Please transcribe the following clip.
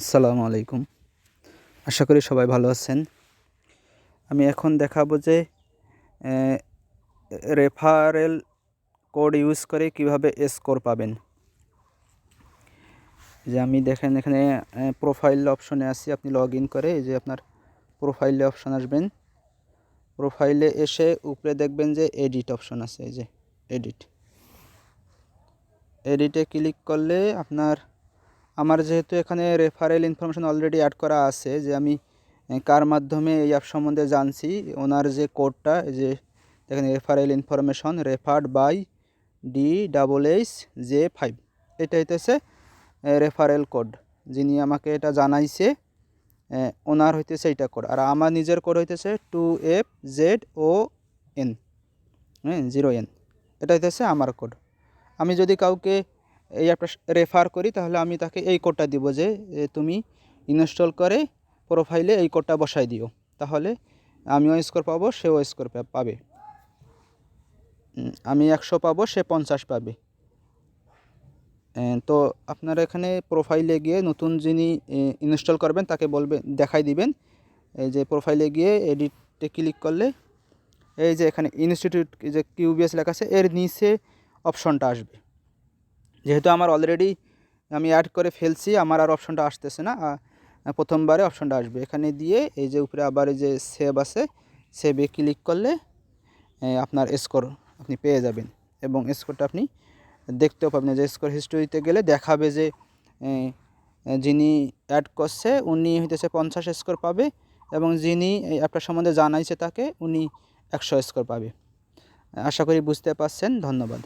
আসসালামু আলাইকুম। আশা করি সবাই ভালো আছেন। আমি এখন দেখাবো যে রেফারেল কোড ইউজ করে কীভাবে স্কোর পাবেন। যে আমি দেখেন এখানে প্রোফাইল অপশনে আছি, আপনি লগ ইন করে এই যে আপনার প্রোফাইলে অপশন আসবেন। প্রোফাইলে এসে উপরে দেখবেন যে এডিট অপশন আছে, এই যে এডিট। এডিটে ক্লিক করলে আপনার আমার যেহেতু এখানে রেফারেল ইনফরমেশন অলরেডি অ্যাড করা আছে যে আমি কার মাধ্যমে এই অ্যাপ সম্বন্ধে জানছি, ওনার যে কোডটা যে দেখেন referral information referred by D double H J five এটা হইতেছে রেফারেল কোড যিনি আমাকে এটা জানাইছে ওনার হইতেছে এইটা কোড আর আমার নিজের কোড হইতেছে two F Z O N হ্যাঁ জিরো এন এটা হইতেছে আমার কোড আমি যদি কাউকে এই অ্যাপটা রেফার করি, তাহলে আমি তাকে এই কোডটা দিব যে তুমি ইনস্টল করে প্রোফাইলে এই কোডটা বসাই দিও। তাহলে আমিও স্কোর পাবো সে সেও স্কোর পাবে। আমি একশো পাবো, সে পঞ্চাশ পাবে। তো আপনারা এখানে প্রোফাইলে গিয়ে নতুন যিনি ইনস্টল করবেন, তাকে বলবে, দেখাই দিবেন। এই যে প্রোফাইলে গিয়ে এডিটে ক্লিক করলে, এই যে এখানে ইনস্টিটিউট যে কিউবিএস লেখা আছে, এর নিচে অপশনটা আসবে। যেহেতু আমার অলরেডি আমি অ্যাড করে ফেলছি, আমার আর অপশনটা আসতেছে না। প্রথমবারে অপশনটা আসবে। এখানে দিয়ে এই যে উপরে আবার এই যে সেভ আছে সেভে ক্লিক করলে আপনার স্কোর আপনি পেয়ে যাবেন। এবং স্কোরটা আপনি দেখতেও পাবেন যে স্কোর হিস্টোরিতে গেলে দেখাবে যে যিনি অ্যাড করছে, উনি হইতেছে পঞ্চাশ স্কোর পাবে এবং যিনি এই অ্যাপটা সম্বন্ধে জানাইছে তাকে, উনি একশো স্কোর পাবে। আশা করি বুঝতে পারছেন। ধন্যবাদ।